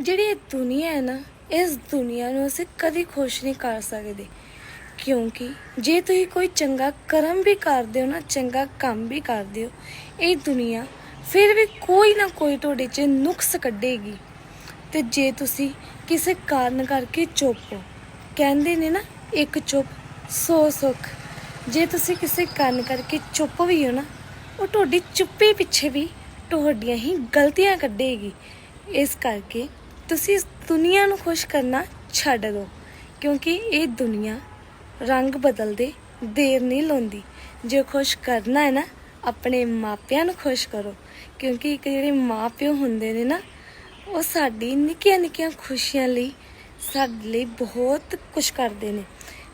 ਜਿਹੜੀ ਇਹ ਦੁਨੀਆ ਹੈ ਨਾ, ਇਸ ਦੁਨੀਆ ਨੂੰ ਅਸੀਂ ਕਦੀ ਖੁਸ਼ ਨਹੀਂ ਕਰ ਸਕਦੇ। ਕਿਉਂਕਿ ਜੇ ਤੁਸੀਂ ਕੋਈ ਚੰਗਾ ਕਰਮ ਵੀ ਕਰਦੇ ਹੋ ਨਾ, ਚੰਗਾ ਕੰਮ ਵੀ ਕਰਦੇ ਹੋ, ਇਹ ਦੁਨੀਆ ਫਿਰ ਵੀ ਕੋਈ ਨਾ ਕੋਈ ਤੁਹਾਡੇ 'ਚ ਨੁਕਸ ਕੱਢੇਗੀ। ਤੇ ਜੇ ਤੁਸੀਂ ਕਿਸੇ ਕਾਰਨ ਕਰਕੇ ਚੁੱਪ ਹੋ, ਕਹਿੰਦੇ ਨੇ ਨਾ, ਇੱਕ ਚੁੱਪ, ਸੌ ਸੁੱਖ। ਜੇ ਤੁਸੀਂ ਕਿਸੇ ਕਾਰਨ ਕਰਕੇ ਚੁੱਪ ਵੀ ਹੋ ਨਾ, ਉਹ ਤੁਹਾਡੀ ਚੁੱਪੀ ਪਿੱਛੇ ਵੀ ਤੁਹਾਡੀਆਂ ਹੀ ਗਲਤੀਆਂ ਕੱਢੇਗੀ। ਇਸ ਕਰਕੇ ਤੁਸੀਂ ਇਸ ਦੁਨੀਆ ਨੂੰ ਖੁਸ਼ ਕਰਨਾ ਛੱਡ ਦਿਓ, ਕਿਉਂਕਿ ਇਹ ਦੁਨੀਆ ਰੰਗ ਬਦਲਦੇ ਦੇਰ ਨਹੀਂ ਲਾਉਂਦੀ। ਜੇ ਖੁਸ਼ ਕਰਨਾ ਹੈ ਨਾ, ਆਪਣੇ ਮਾਪਿਆਂ ਨੂੰ ਖੁਸ਼ ਕਰੋ, ਕਿਉਂਕਿ ਇੱਕ ਜਿਹੜੇ ਮਾਪਿਓ ਹੁੰਦੇ ਨੇ ਨਾ, ਉਹ ਸਾਡੀ ਨਿੱਕੀਆਂ ਨਿੱਕੀਆਂ ਖੁਸ਼ੀਆਂ ਲਈ, ਸਾਡੇ ਲਈ ਬਹੁਤ ਕੁਝ ਕਰਦੇ ਨੇ।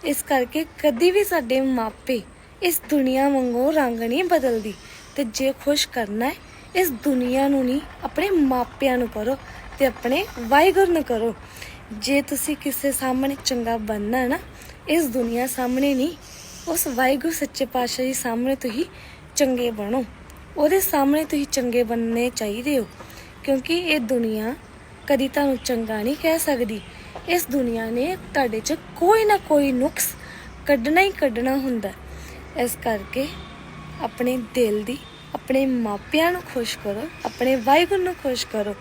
ਇਸ ਕਰਕੇ ਕਦੀ ਵੀ ਸਾਡੇ ਮਾਪੇ ਇਸ ਦੁਨੀਆ ਵਾਂਗੂ ਰੰਗ ਨਹੀਂ ਬਦਲਦੀ, ਤੇ ਜੇ ਖੁਸ਼ ਕਰਨਾ ਹੈ ਇਸ ਦੁਨੀਆ ਨੂੰ ਨਹੀਂ, ਆਪਣੇ ਮਾਪਿਆਂ ਨੂੰ ਕਰੋ ਤੇ ਆਪਣੇ ਵਾਹਿਗੁਰੂ ਨੂੰ ਕਰੋ। ਜੇ ਤੁਸੀਂ ਕਿਸੇ ਸਾਹਮਣੇ ਚੰਗਾ ਬਣਨਾ ਹੈ ਨਾ, ਇਸ ਦੁਨੀਆ ਸਾਹਮਣੇ ਨਹੀਂ, ਉਸ ਵਾਹਿਗੁਰੂ ਸੱਚੇ ਪਾਤਸ਼ਾਹ ਜੀ ਸਾਹਮਣੇ ਤੁਸੀਂ ਚੰਗੇ ਬਣੋ। ਉਹਦੇ ਸਾਹਮਣੇ ਤੁਸੀਂ ਚੰਗੇ ਬਣਨੇ ਚਾਹੀਦੇ ਹੋ, ਕਿਉਂਕਿ ਇਹ ਦੁਨੀਆ ਕਦੀ ਤੁਹਾਨੂੰ ਚੰਗਾ ਨਹੀਂ ਕਹਿ ਸਕਦੀ। ਇਸ ਦੁਨੀਆ ਨੇ ਤੁਹਾਡੇ 'ਚ ਕੋਈ ਨਾ ਕੋਈ ਨੁਕਸ ਕੱਢਣਾ ਹੀ ਕੱਢਣਾ ਹੁੰਦਾ। ਇਸ ਕਰਕੇ ਆਪਣੇ ਦਿਲ ਦੀ ਆਪਣੇ ਮਾਪਿਆਂ ਨੂੰ ਖੁਸ਼ ਕਰੋ ਆਪਣੇ ਵਾਹਿਗੁਰੂ ਨੂੰ ਖੁਸ਼ ਕਰੋ।